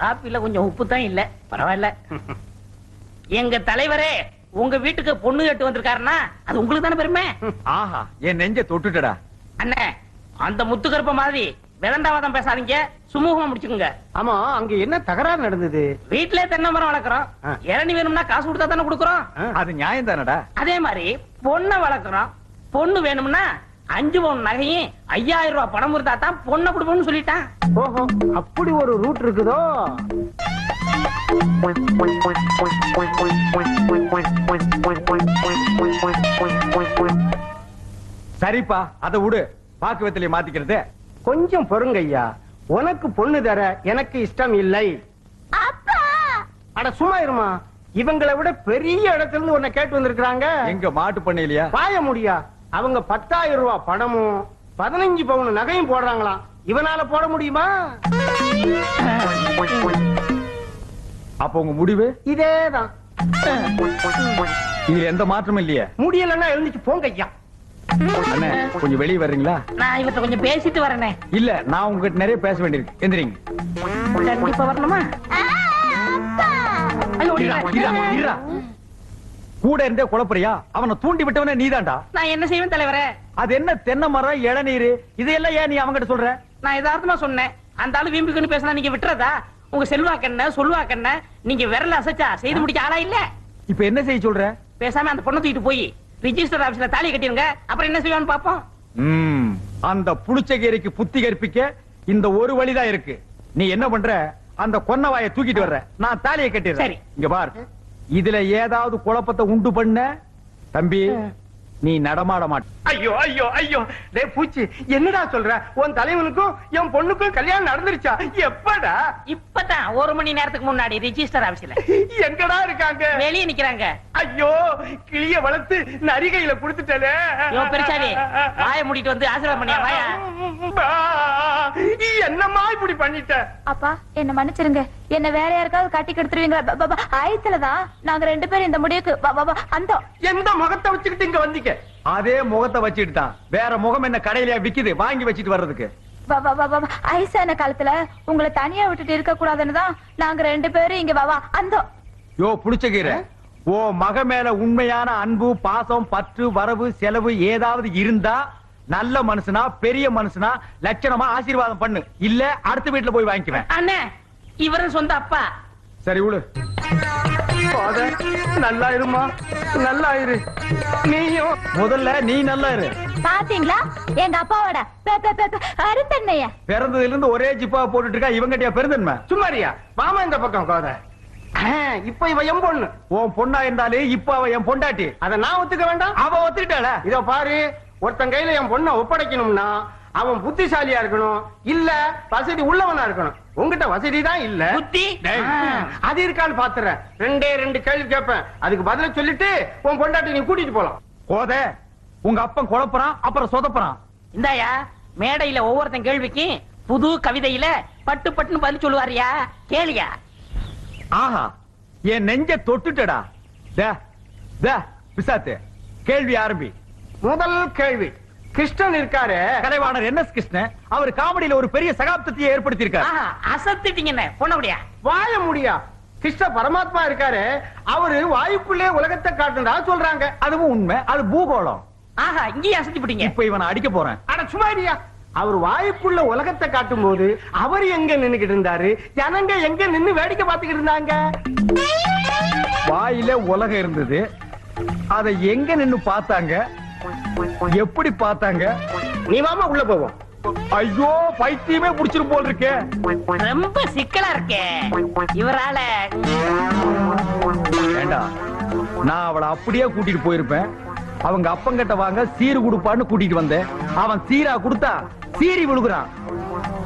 காப்பில கொஞ்சம் உப்பு தான் இல்ல. பரவாயில்ல. எங்க தலைவரே உங்க வீட்டுக்கு பொண்ணு கேட்டு வந்திருக்காருன்னா அது உங்களுக்கு தானே பெருமை? ஆஹா என் நெஞ்ச தொட்டுட்டடா. அண்ணே அந்த முத்துக்கருப்ப மாதிரி விதண்டாவாதம் பேசாதீங்க. சுமூகமா முடிச்சுக்குங்க. ஆமா அங்க என்ன தகராறு நடந்தது? வீட்லயே தென்னை மரம் வளர்க்குறோம். இளநி வேணும்னா காசு கொடுத்தா தானே கொடுக்குறோம்? அது நியாயம் தானடா அதே மாதிரி பொண்ணை வளர்க்குறோம். பொண்ணு வேணும்னா அஞ்சு பவுன் நகையும் ஐயாயிரம் ரூபாய் பணம் இருந்தா தான் பொண்ணை கொடுப்போம்னு சொல்லிட்டான். ஓஹோ அப்படி ஒரு ரூட் இருக்குதோ? சரிப்பா அதை விடு. பாக்குவத்திலே மாத்திக்கிறது. கொஞ்சம் பொறுங்க ஐயா. உனக்கு பொண்ணு தர எனக்கு இஷ்டம் இல்லை. அட சும்மா இருமா. இவங்களை விட பெரிய இடத்துல இருந்து உன்னை கேட்டு வந்திருக்காங்க எங்க மாட்டு பண்ணையிலயா? பாய முடியா? அவங்க பத்தாயிரம் ரூபாய் பணமும் பதினஞ்சு பவுன் நகையும் போடுறாங்களாம். இவனால போட முடியுமா? அப்ப உங்க முடிவு? இதேதான். இதுல எந்த மாற்றமும் இல்லையே. முடியலன்னா எழுந்துச்சு போங்க ஐயா. அண்ணே கொஞ்சம் வெளியே வர்றீங்களா? நான் இவர்ட்ட கொஞ்சம் பேசிட்டு வரேனே. இல்ல நான் உங்ககிட்ட நிறைய பேச வேண்டியிருக்கு. எந்திரிங்க. கண்டிப்பா வரணுமா? ஐயோ, கூட இருந்தே குழப்பறியா? அவனை தூண்டி விட்டவனே நீதான்டா நான் என்ன செய்வேன் தலைவரே? அது என்ன தென்னை மரம் இளநீர் இதையெல்லாம் ஏன் நீ அவங்கிட்ட சொல்ற? நான் யதார்த்தமா சொன்னேன். அந்த ஆளு வீம்புக்குன்னு பேசினா நீங்க விட்டுறதா? உங்க செல்வாக்கண்ண சொல்வாக்கண்ண நீங்க விரல அசைச்சா செய்து முடிக்க ஆளா இல்ல? இப்ப என்ன செய்ய சொல்ற? பேசாம அந்த பொண்ணை தூக்கிட்டு போய் ரிஜிஸ்டர் ஆபீஸ்ல தாலி கட்டிருங்க அப்புறம் என்ன செய்வான்னு பாப்போம் அந்த புளிச்சகேரிக்கு புத்தி கற்பிக்க இந்த ஒரு வழிதான் இருக்கு. நீ என்ன பண்ற? அந்த கொன்னவாயை தூக்கிட்டு வர்ற. நான் தாலியை கட்டிடுறேன். இங்க பார். இதுல ஏதாவது குழப்பத்தை உண்டு பண்ண? தம்பி நீ நடமாட மாட்ட ஐயோ ஐயோ ஐயோ. டேய் பூச்சி என்னடா சொல்ற? உன் தலைவனுக்கும் என் பொண்ணுக்கும் கல்யாணம் நடந்துருச்சா? எப்படா? இப்பதான் ஒரு மணி நேரத்துக்கு முன்னாடி ரிஜிஸ்டர் ஆபீஸ்ல எங்கடா இருக்காங்க? வெளியே நிக்கிறாங்க. ஐயோ கிளிய வளர்த்து நரிகையில குடுத்துட்டே பெருசாவி வாய மூடிட்டு வந்து ஆசீர்வாதம் பண்ணியா வாயா? என்னம்மா இப்படி பண்ணிட்ட? அப்பா என்ன மன்னிச்சிருங்க. என்ன வேற யாருக்காவது கட்டி கெடுத்துருவீங்களா? ஆயத்துலதான் நாங்க ரெண்டு பேரும் இந்த முடிவுக்கு அந்த எந்த முகத்தை வச்சுக்கிட்டு இங்க வந்தீங்க? அதே முகத்தை வச்சுட்டு தான் வேற முகம் என்ன கடையிலயா விக்குது வாங்கி வச்சிட்டு வர்றதுக்கு. ஐசான காலத்துல உங்களை தனியா விட்டுட்டு இருக்க கூடாதுன்னு தான் நாங்க ரெண்டு பேரும் இங்க வா அந்த யோ புளிச்சகீரை ஓ மக மேல உண்மையான அன்பு பாசம் பற்று வரவு செலவு ஏதாவது இருந்தா நல்ல மனுஷனா பெரிய மனுஷனா லட்சணமா ஆசீர்வாதம் பண்ணு. இல்ல அடுத்த வீட்டுல போய் வாங்கிக்குவேன். அண்ணே இவரும் சொந்த அப்பா. சரி விடு. நல்லா இருமா நல்லா இரு நீயும். முதல்ல நீ நல்லா இரு பாத்தீங்களா? எங்க அப்பாவோட அருத்தன்மைய பிறந்ததுல இருந்து ஒரே ஜிப்பா போட்டுட்டு இருக்கா இவங்கட்டியா பெருந்தன்மை? சும்மாரியா மாமா இந்த பக்கம் கோத இப்ப இவ என் பொண்ணு. உன் பொண்ணா இருந்தாலே இப்ப அவ என் பொண்டாட்டி. அத நான் ஒத்துக்க வேண்டாம்? அவ ஒத்துக்கிட்டாள? இதோ பாரு ஒருத்தன் கையில என் பொண்ணை ஒப்படைக்கணும்னா அவன் புத்திசாலியா இருக்கணும் இல்ல வசதி உள்ளவனா இருக்கணும். உன்கிட்ட வசதி தான் இல்ல. புத்தி. அது இருக்கான்னு பாத்துறேன் ரெண்டே ரெண்டு கேள்வி கேட்பேன் அதுக்கு பதில சொல்லிட்டு உன் பொண்டாட்டி நீ கூட்டிட்டு போலாம். கோத உங்க அப்பன் குழப்பறான் அப்புறம் சொதப்புறான். இந்தாயா மேடையில ஒவ்வொருத்தன் கேள்விக்கு புது கவிதையில பட்டு பட்டுன்னு பதில் சொல்லுவாரியா? கேளியா. ஆஹா என் நெஞ்ச தொட்டுட்டடா. தே, தே, பிசாத்து கேள்வி ஆரம்பி. முதல் கேள்வி. கிருஷ்ணன் இருக்காரு. Kalaivanar N S Krishnan? அவர் காமெடியில ஒரு பெரிய சகாப்தத்தையே ஏற்படுத்தியிருக்கார். ஆஹா அசத்திட்டீங்க பொண்ணபடியா வாழ முடியா? கிருஷ்ண பரமாத்மா இருக்காரு. அவரு வாயுக்குள்ளே உலகத்தை காட்டுறதா சொல்றாங்க. அதுவும் உண்மை. அது பூகோளம். ஆஹா இங்கேயும் அசத்தி போட்டீங்க இப்ப இவனை அடிக்க போறேன். அட சும்மா இருயா. அவர் வாயுக்குள்ள உலகத்தை காட்டும் போது அவர் எங்க நின்னுகிட்டு இருந்தாரு? ஜனங்க எங்க நின்னு வேடிக்கை பார்த்துக்கிட்டு இருந்தாங்க? வாயில உலகம் இருந்தது. அதை எங்க நின்னு பார்த்தாங்க? எப்படி பார்த்தாங்க? நீ வாமா உள்ள போவோம் ஐயோ பைத்தியமே புடிச்சிரும் போல் இருக்கே. ரொம்ப சிக்கலா இருக்கே. இவரால வேண்டாம் நான் அவளை அப்படியே கூட்டிட்டு போயிருப்பேன். அவங்க அப்பங்கிட்ட வாங்க சீரு கொடுப்பான்னு கூட்டிட்டு வந்தேன். அவன் சீரா கொடுத்தா சீரி விழுகுறான்.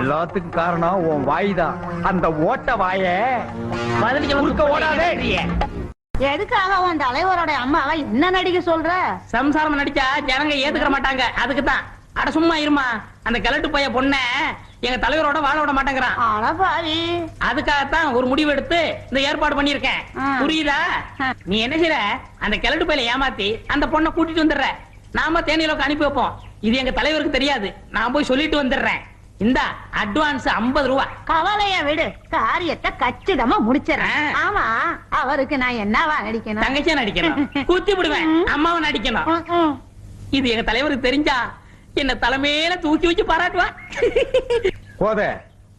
எல்லாத்துக்கும் காரணம் உன் வாய் தான். அந்த ஓட்ட வாய குறுக்க ஓடாதே. எதுக்காக உன் தலைவரோட அம்மாவை என்ன நடிக்க சொல்ற? சம்சாரம் நடிச்சா ஜனங்க ஏத்துக்கிற மாட்டாங்க. அதுக்கு தான் அட சும்மா இருமா. அந்த கிழட்டு பைய பொண்ண எங்க தலைவரோட வாழ விட மாட்டேங்கிறான். அதுக்காகத்தான் ஒரு முடிவு எடுத்து இந்த ஏற்பாடு பண்ணிருக்கேன். புரியுதா. நீ என்ன செய்யற அந்த கிழட்டு பையில ஏமாத்தி அந்த பொண்ணை கூட்டிட்டு வந்துடுற. நாம தேனியிலோக்கு அனுப்பி வைப்போம். இது எங்க தலைவருக்கு தெரியாது. நான் போய் சொல்லிட்டு வந்துடுறேன். இந்தா அட்வான்ஸ் 50 ரூபா. கவலைய விடு. காரியத்தை கச்சிதமா முடிச்சிடறேன். ஆமா அவருக்கு நான் என்னவா நடிக்கணும்? தங்கச்சியா நடிக்கணும். குத்தி விடுவேன். அம்மாவை நடிக்கணும். இது எங்க தலைவருக்கு தெரிஞ்சா என்ன தலைமையில தூக்கி வச்சு பாராட்டுவான் போத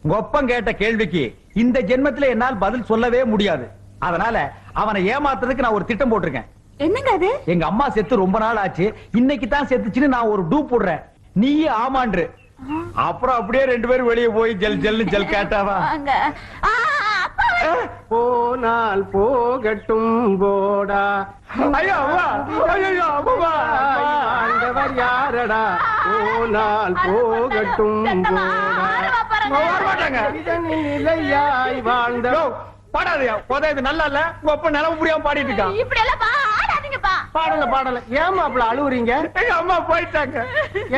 உங்க ஒப்பம் கேட்ட கேள்விக்கு இந்த ஜென்மத்துல என்னால் பதில் சொல்லவே முடியாது. அதனால அவனை ஏமாத்துறதுக்கு நான் ஒரு திட்டம் போட்டிருக்கேன். என்னங்க அது? எங்க அம்மா செத்து ரொம்ப நாள் ஆச்சு. இன்னைக்கு தான் செத்துச்சுன்னு நான் ஒரு டூ போடுறேன். நீயே ஆமான்று. அப்புறம் அப்படியே ரெண்டு பேரும் வெளியே போய் ஜல் ஜல்னு ஜல் கேட்டாவா? அங்க. ஆ, அப்பா போனால் போகட்டும் போடா. ஐயோ ஐயோ அம்மா ஆண்டவர் யாரடா? போனால் போகட்டும் சத்தமா, போடா. ஆரவா பாருங்க. வர மாட்டாங்க இதனில் நிலையாய் வாழ்ந்த பாடாதயா. போதா இது நல்லா இல்ல. உங்க அப்பா நிலவு புரியாம பாடிட்டு இருக்கான் பாடாதீங்கப்பா பாடல பாடல. ஏமா அப்படி அழுவுறீங்க? எங்க அம்மா போயிட்டாங்க.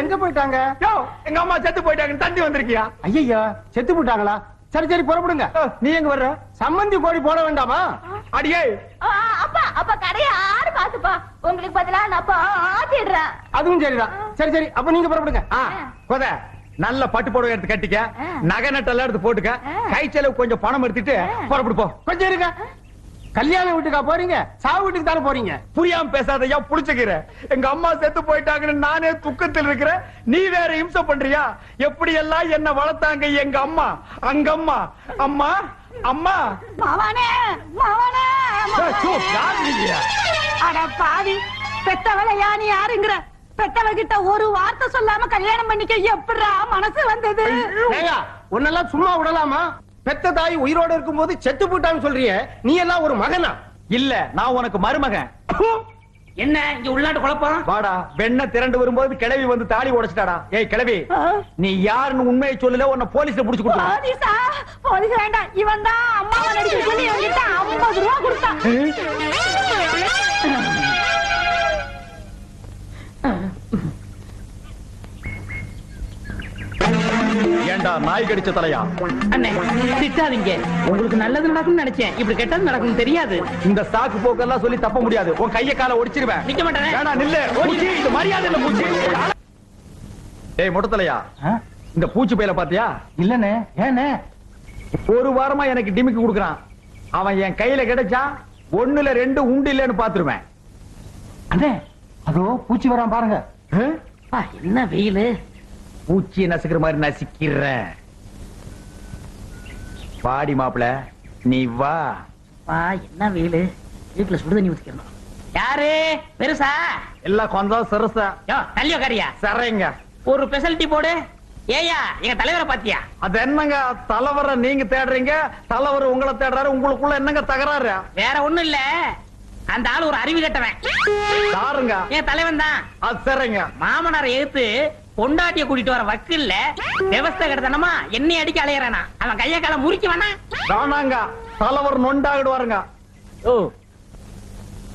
எங்க போயிட்டாங்க? யோ எங்க அம்மா செத்து போயிட்டாங்க தந்தி வந்திருக்கியா? ஐயா செத்து போட்டாங்களா சரி சரி புறப்படுங்க. நீ எங்க வர்ற? சம்மந்தி கோழி போட வேண்டாமா? அடியே. அப்பா அப்பா கடையை ஆறு பாத்துப்பா உங்களுக்கு பதிலா நான் பாத்திடுறேன் அதுவும் சரிதான். சரி சரி அப்ப நீங்க புறப்படுங்க. கொத நல்ல பட்டு புடவை எடுத்து கட்டிக்க. நகை நட்டெல்லாம் எடுத்து போட்டுக்க. கை செலவு கொஞ்சம் பணம் எடுத்துட்டு ஆ. புறப்படு போ. கொஞ்சம் இருங்க. கல்யாண வீட்டுக்கா போறீங்க? சாவு வீட்டுக்கு தானே போறீங்க? புரியாம பேசாதயா புடிச்சுக்கிற எங்க அம்மா செத்து போயிட்டாங்கன்னு நானே துக்கத்தில் இருக்கிறேன். நீ வேற இம்சை பண்றியா? எப்படி எல்லாம் என்ன வளர்த்தாங்க எங்க அம்மா? அங்க அம்மா அம்மா. அம்மா மாவானே மாவானே? அட பாவி பெத்தவளை யானி யாருங்கிற? பெத்தவகிட்ட ஒரு வார்த்தை சொல்லாம கல்யாணம் பண்ணிக்க எப்படிடா மனசு வந்தது? உன்னெல்லாம் சும்மா விடலாமா? பெத்த தாய் உயிரோட இருக்கும்போது செத்து போட்டான்னு சொல்றியே நீ எல்லாம் ஒரு மகனா? இல்ல நான் உனக்கு மருமகன். என்ன இங்க உள்நாட்டு குழப்பம்? வாடா வெண்ண திரண்டு வரும்போது கிளவி வந்து தாலி உடைச்சிட்டாடா. ஏய் கிளவி நீ யாருன்னு உண்மையை சொல்லல உன்னை போலீஸ்ல புடிச்சு கொடுத்து போலீஸா போலீஸ் வேண்டாம். இவன் தான் அம்மாவை நடிக்க சொல்லி என்கிட்ட ஐம்பது ரூபா கொடுத்தான். நாய் கடிச்ச தலையா? அண்ணே திட்டாதீங்க. உங்களுக்கு நல்லது நடக்கும்னு நினைச்சேன். இப்படி கெட்டது நடக்கும் தெரியாது. இந்த சாக்கு போக்கெல்லாம் சொல்லி தப்ப முடியாது. உன் கைய கால ஒடிச்சிருவேன். நிக்க மாட்டேனே. வேணா நில்லு. பூச்சி இந்த மரியாதை இல்ல பூச்சி. ஏய் முட்டத்தலையா? இந்த பூச்சி பையில பாத்தியா? இல்லனே ஏனே ஒரு வாரமா எனக்கு டிமிக்கு கொடுக்கறான். அவன் என் கையில கிடைச்சா ஒண்ணுல ரெண்டு உண்டு இல்லன்னு பாத்துருவேன். அண்ணே அதோ பூச்சி வரான் பாருங்க. என்ன வெயிலு? பூச்சியை நசுக்கிற மாதிரி நசுக்கிறேன் பாடி மாப்பிள நீ வா. வா என்ன வெயிலு? வீட்டுல சுடு தண்ணி ஊத்திக்கணும். யாரு? பெருசா? எல்லாம் கொஞ்சம் சிறுசா. யோ தள்ளி உக்காரியா சரைங்க ஒரு ஸ்பெஷாலிட்டி போடு. ஏயா எங்க தலைவரை பாத்தியா? அது என்னங்க தலைவரை நீங்க தேடுறீங்க? தலைவர் உங்களை தேடுறாரு உங்களுக்குள்ள என்னங்க தகராறு? வேற ஒண்ணும் இல்ல. அந்த ஆள் ஒரு அறிவு கட்டவன். யாருங்க? என் தலைவன் தான் அது சரிங்க மாமனாரை எதிர்த்து பொண்டாட்டிய கூட்டிட்டு வர வக்கில்ல விவசாய கிடத்தனமா என்னை அடிக்க அலையறானா? அவன் கைய கால முறிக்க வேணா வேணாங்க தலைவர் நொண்டாகிடுவாருங்க. ஓ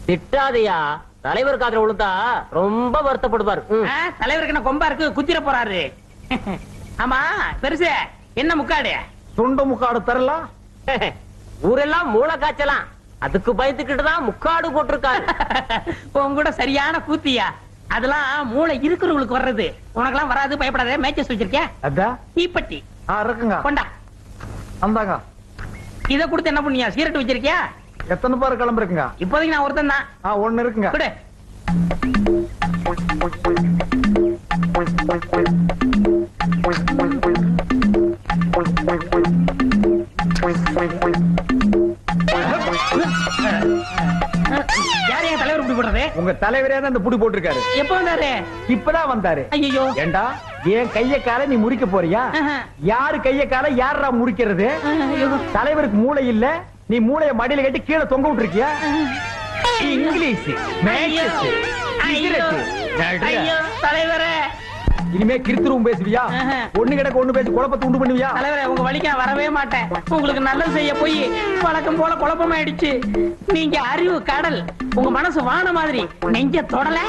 திட்டாதையா? தலைவர் காதுல விழுந்தா ரொம்ப வருத்தப்படுவார். தலைவருக்கு என்ன கொம்பா இருக்கு? குத்திர போறாரு. ஆமா பெருசு என்ன முக்காடு? துண்டு முக்காடு தரலாம் ஊரெல்லாம் மூளை காய்ச்சலாம். அதுக்கு பயந்துக்கிட்டு தான் முக்காடு போட்டிருக்காரு. உன் கூட சரியான கூத்தியா? அதெல்லாம் மூளை இருக்கிறவங்களுக்கு வர்றது. உனக்கெல்லாம் வராது பயப்படாத. மேட்சஸ் வச்சிருக்கியா? அதான் தீப்பெட்டி. இருக்குங்க. கொண்டா. அந்தாங்க. இத கொடுத்து என்ன பண்ணியா? சீரட் வச்சிருக்கியா? எத்தனை பேர் கிளம்புறீங்க இப்போதைக்கு நான் ஒருத்தன் தான். ஆ ஒண்ணு இருக்குங்க. உங்க தலைவரே தான் இந்த புடி போட்டிருக்காரு. எப்ப வந்தாரு? இப்பதான் வந்தாரு. ஐயோ ஏண்டா என் கைய கால நீ முறிக்க போறியா? யாரு கைய கால யாரா முறிக்கிறது? தலைவருக்கு மூளை இல்ல நீ மூளைய மடியில கட்டி கீழே தொங்க விட்டுருக்கியா? இங்கிலீஷ் தலைவரே. இனிமே கிருத்துருவும் பேசுவியா. ஒண்ணு கிடக்க ஒண்ணு பேசி குழப்பத்தை உண்டு பண்ணுவியா? தலைவரே உங்க வழிக்கு வரவே மாட்டேன். உங்களுக்கு நல்லது செய்ய போய் வழக்கம் போல குழப்பமாயிடுச்சு. நீங்க அறிவு கடல் உங்க மனசு வான மாதிரி. நெஞ்ச தொடல?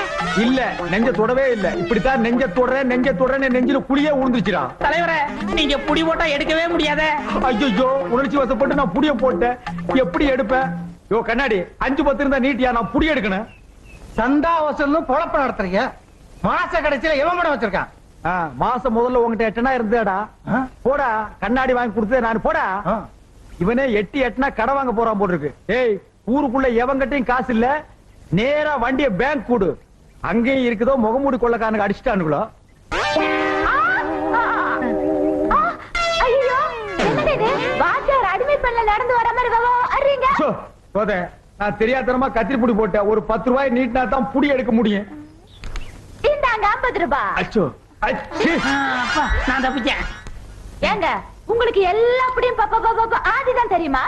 இல்ல நெஞ்ச தொடவே இல்ல. இப்படித்தான் நெஞ்ச தொடறேன் நெஞ்ச தொடறேன்னு நெஞ்சில புளியே உழுந்துச்சுடா தலைவரே நீங்க புடி போட்டா எடுக்கவே முடியாத. ஐயோ உணர்ச்சி வசப்பட்டு நான் புடிய போட்டேன். எப்படி எடுப்பேன் யோ கண்ணாடி அஞ்சு பத்து இருந்தா நீட்டியா? நான் புடி எடுக்கணும். சந்தாவசம் பொழப்ப நடத்துறீங்க. மாச கடைசியில எவன் படம் வச்சிருக்கான்? மாசம் முதல்ல உங்ககிட்ட எட்டனா இருந்தேடா போடா கண்ணாடி வாங்கி கொடுத்தே நான். போடா. இவனே எட்டி எட்டனா கடை வாங்க போறான் போல இருக்கு ஏய் ஊருக்குள்ள எவங்கிட்டயும் காசு இல்ல. நேரா வண்டிய பேங்க் கூடு. அங்கேயும் இருக்குதோ முகமூடி கொள்ளக்காரனுக்கு அடிச்சுட்டானுங்களோ. நான் தெரியாதனமா கத்திரி புடி போட்டேன். ஒரு பத்து ரூபாய் நீட்டினா தான் புடி எடுக்க முடியும். இந்தாங்க ஐம்பது ரூபாய் அச்சோ அப்பா நான் தப்பிச்சேன். ஏங்க உங்களுக்கு எல்லா அப்படியும் பாப்பா பாப்பா ஆதிதான் தெரியுமா?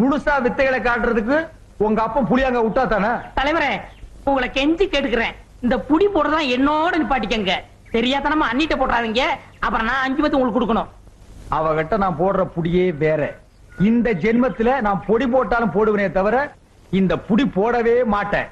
முழுசா வித்தைகளை காட்டுறதுக்கு உங்க அப்பன் புளியாங்க விட்டா தானே? தலைவரே உங்களை கெஞ்சி கேட்டுக்கிறேன். இந்த புடி போடுறதெல்லாம் என்னோட நிப்பாட்டிக்கங்க. தெரியாதனமா அண்ணிட்ட போட்டுறாதீங்க. அப்புறம் நான் அஞ்சு பத்து உங்களுக்கு கொடுக்கணும். அவகிட்ட நான் போடுற புடியே வேற. இந்த ஜென்மத்துல நான் பொடி போட்டாலும் போடுவேனே தவிர இந்த புடி போடவே மாட்டேன்.